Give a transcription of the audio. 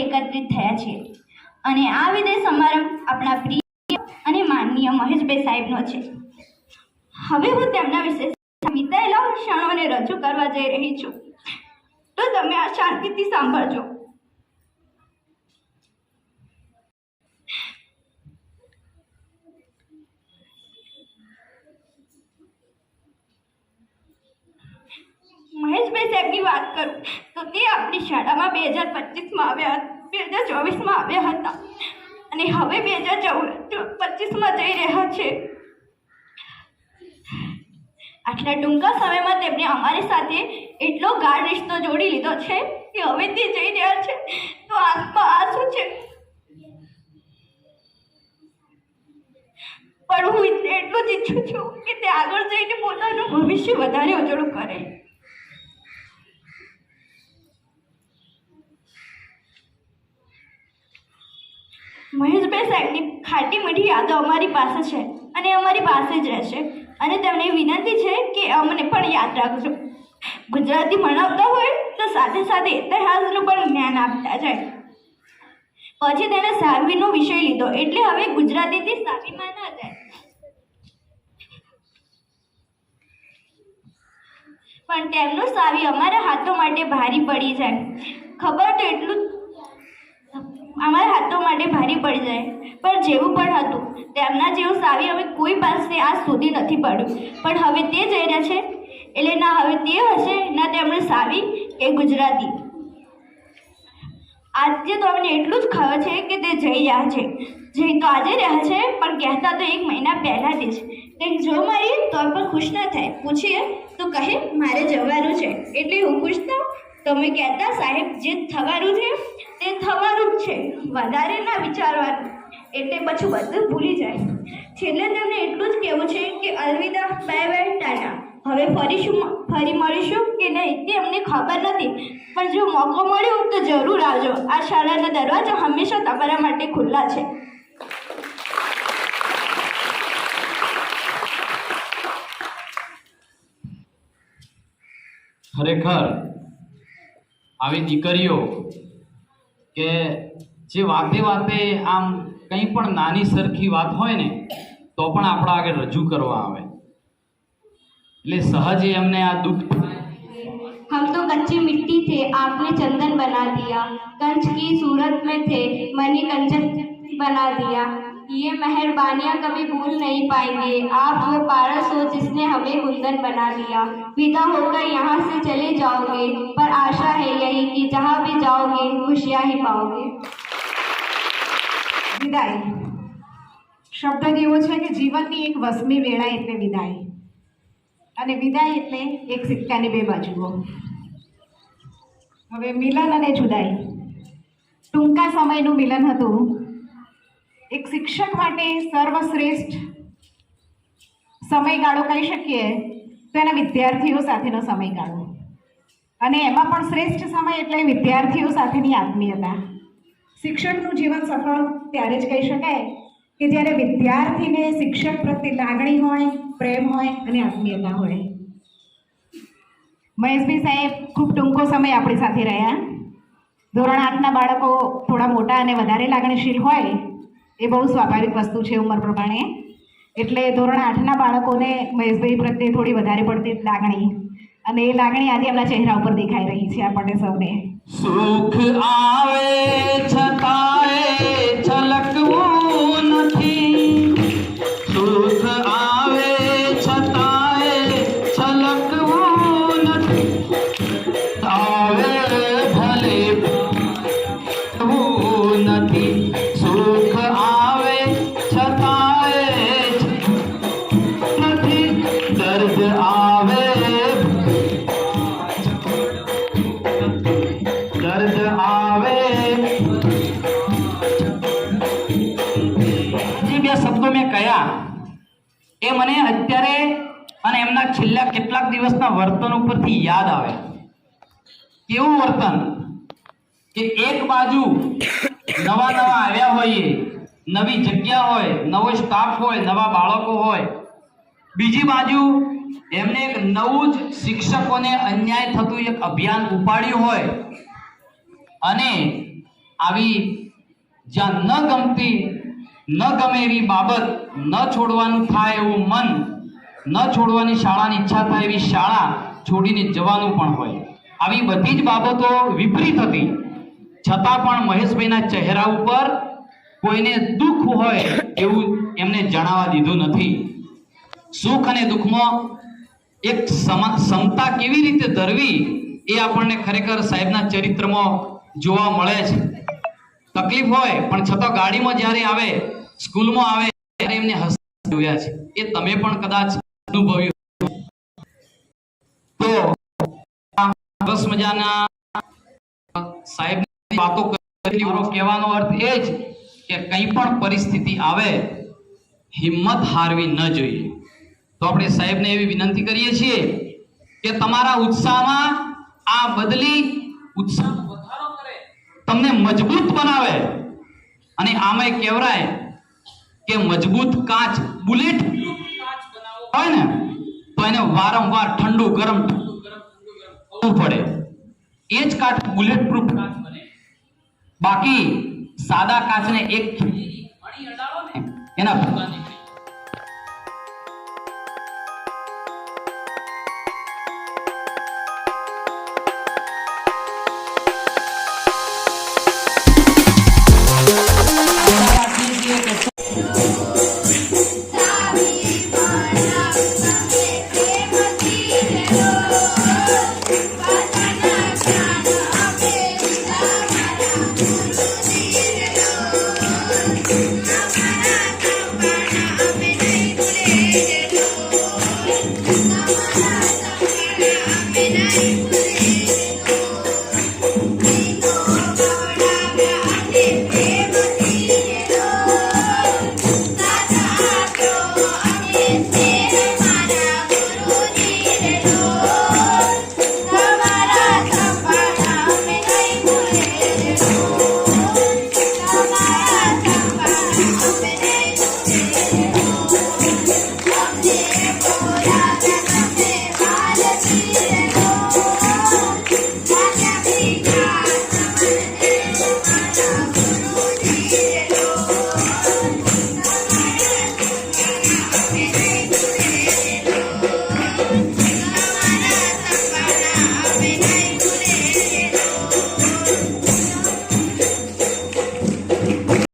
એકત્રિત થયા છે. અને આ વિદાય સમારંભ આપણા પ્રિય અને માનનીય મહેશભાઈ સાહેબનો છે. હવે હું તેમના વિશે વિતાયેલા રજૂ કરવા જઈ રહી છું. તો તમે આ શાંતિથી સાંભળજો. મહેશભાઈ સાહેબની વાત કરું તો તે આપણી શાળામાં બે હજાર પચીસમાં આવ્યા બે હજાર ચોવીસમાં આવ્યા હતા. અને હવે બે હજાર પચીસમાં જઈ રહ્યા છે. આટલા ટૂંકા સમયમાં તેમણે અમારી સાથે એટલો ગાઢ રિશ્તો જોડી લીધો છે કે હવે તે જઈ રહ્યા છે. તો આંખમાં આંસુ છે? પણ હું એટલું જ ઈચ્છું છું કે તે આગળ જઈને પોતાનું ભવિષ્ય વધારે ઉજળું કરે. મહેશભાઈ સાહેબની ખાટી મીઠી યાદો અમારી પાસે છે અને અમારી પાસે જ રહેશે. અને તમને વિનંતી છે કે અમને પણ યાદ રાખજો. ગુજરાતી ભણાવતા હોય તો સાથે સાથે ઇતિહાસનું પણ જ્ઞાન આપતા જાય. પછી તેણે સાવીનો વિષય લીધો, એટલે હવે ગુજરાતીથી સાવીમાં ન જાય. પણ તેમનું સાવી અમારા હાથો માટે ભારી પડી જાય. ખબર તો એટલું અમારા હાથો માટે ભારી પડી જાય. પણ જેવું પણ હતું, તેમના જેવું સાવી અમે કોઈ પાસે આજ સુધી નથી પડ્યું. પણ હવે તે જઈ રહ્યા છે. એટલે ના હવે તે હશે, ના તેમણે સાવી કે ગુજરાતી. આજે તો અમને એટલું જ ખબર છે કે તે જઈ રહ્યા છે. જઈ તો આજે રહ્યા છે, પણ કહેતા તો એક મહિના પહેલાંથી જ. કંઈક જો મારી તો પણ ખુશ ના થાય. પૂછીએ, તો કહે, મારે જવાનું છે. એટલે હું ખુશ થાઉં. તમે કહેતા સાહેબ, જે થવાનું છે તે થવાનું જ છે. વધારે ના વિચારવાનું. એટલે પછી બધું ભૂલી જાય. છેલ્લે તેમને એટલું જ કહેવું છે કે અલવિદા બાય બાય ટાટા. હવે ફરીશું ફરી મળીશું કે નહીં તે અમને ખબર નથી. પણ જો મોકો મળ્યો તો જરૂર આવજો. આ શાળાના દરવાજા હંમેશા તમારા માટે ખુલ્લા છે. ખરેખર, આવી દીકરીઓ કે જે વાતે વાતે આમ કંઈ પણ નાની સરખી વાત હોય ને તો પણ આપણા આગળ રજૂ કરવા આવે એટલે સહજ એમને આ દુઃખ થાય हम तो कच्ची मिट्टी थे आपने चंदन बना दिया कंच की सूरत में थे मनी कंचन बना दिया ये मेहरबानियां कभी भूल नहीं पाएंगे आप वो पारस हो जिसने हमें कुंदन बना दिया विदा होकर यहाँ से चले जाओगे पर आशा है यही कि जहाँ भी जाओगे खुशियाँ ही पाओगे વિદાય શબ્દ જ એવો છે કે જીવનની એક વસમી વેળા એટલે વિદાય અને વિદાય એટલે એક સિક્કાની બે બાજુઓ હવે મિલન અને જુદાઈ ટૂંકા સમયનું મિલન હતું એક શિક્ષક માટે સર્વશ્રેષ્ઠ સમયગાળો કહી શકીએ તો એના વિદ્યાર્થીઓ સાથેનો સમયગાળો. અને એમાં પણ શ્રેષ્ઠ સમય એટલે વિદ્યાર્થીઓ સાથેની આત્મીયતા. શિક્ષકનું જીવન સફળ ત્યારે જ કહી શકાય કે જ્યારે વિદ્યાર્થીને શિક્ષક પ્રત્યે લાગણી હોય, પ્રેમ હોય અને આત્મીયતા હોય. મહેશભાઈ સાહેબ, ખૂબ ટૂંકો સમય આપણી સાથે રહ્યા. ધોરણ આઠના બાળકો થોડા મોટા અને વધારે લાગણીશીલ હોય એ બહુ સ્વાભાવિક વસ્તુ છે ઉંમર પ્રમાણે. એટલે ધોરણ આઠના બાળકોને મહેશભાઈ પ્રત્યે થોડી વધારે પડતી લાગણી અને એ લાગણી આજે એમના ચહેરા ઉપર દેખાઈ રહી છે આપણને સૌને. સુખ આવે છતાંય છલકવું નથી. સુખ આવે છતાંય છલકવું નથી. કહ્યા એ મને અત્યારે અને એમના છેલ્લા કેટલાક દિવસના વર્તન ઉપરથી યાદ આવે. કેવું વર્તન? કે એક બાજુ નવા નવા આવ્યા હોઈએ, નવી જગ્યા હોય, નવો સ્ટાફ હોય, નવા બાળકો હોય. બીજી બાજુ એમને એક નવું જ શિક્ષકોને અન્યાય થતું એક અભિયાન ઉપાડ્યું હોય. અને આવી જ્યાં ન ગમતી ન ગમે એવી બાબત ન છોડવાનું થાય એવું મન, ન છોડવાની શાળાની ઈચ્છા થાય એવી શાળા છોડીને જવાનું પણ હોય. આવી બધી જ બાબતો વિપરીત હતી. છતાં પણ મહેશભાઈના ચહેરા ઉપર કોઈને દુઃખ હોય એવું એમને જણાવા દીધું નથી. સુખ અને દુઃખમાં એક સમા, સમતા કેવી રીતે ધરવી એ આપણને ખરેખર સાહેબના ચરિત્રમાં જોવા મળે છે. તકલીફ હોય, પણ છતાં ગાડીમાં જ્યારે આવે, સ્કૂલમાં આવે, ત્યારે એમને હસતા છે. એ તમે પણ કદાચ અનુભવ્યું તો સરસ મજાના સાહેબ વાતો કહેવાનો અર્થ એ જ કે કંઈ પણ પરિસ્થિતિ આવે, હિંમત હારવી ન જોઈએ. તો આપણે સાહેબને એવી વિનંતી કરીએ છીએ કે તમારા ઉત્સાહમાં આ બદલી ઉત્સાહ તમને મજબૂત બનાવે. અને આમાં કહેવાય કે મજબૂત કાચ બુલેટ હોય ને તો એને વારંવાર ઠંડુ ગરમ કરવું પડે. એ જ કાચ બુલેટ પ્રૂફ કાચ બને બાકી સાદા કાચને એક એના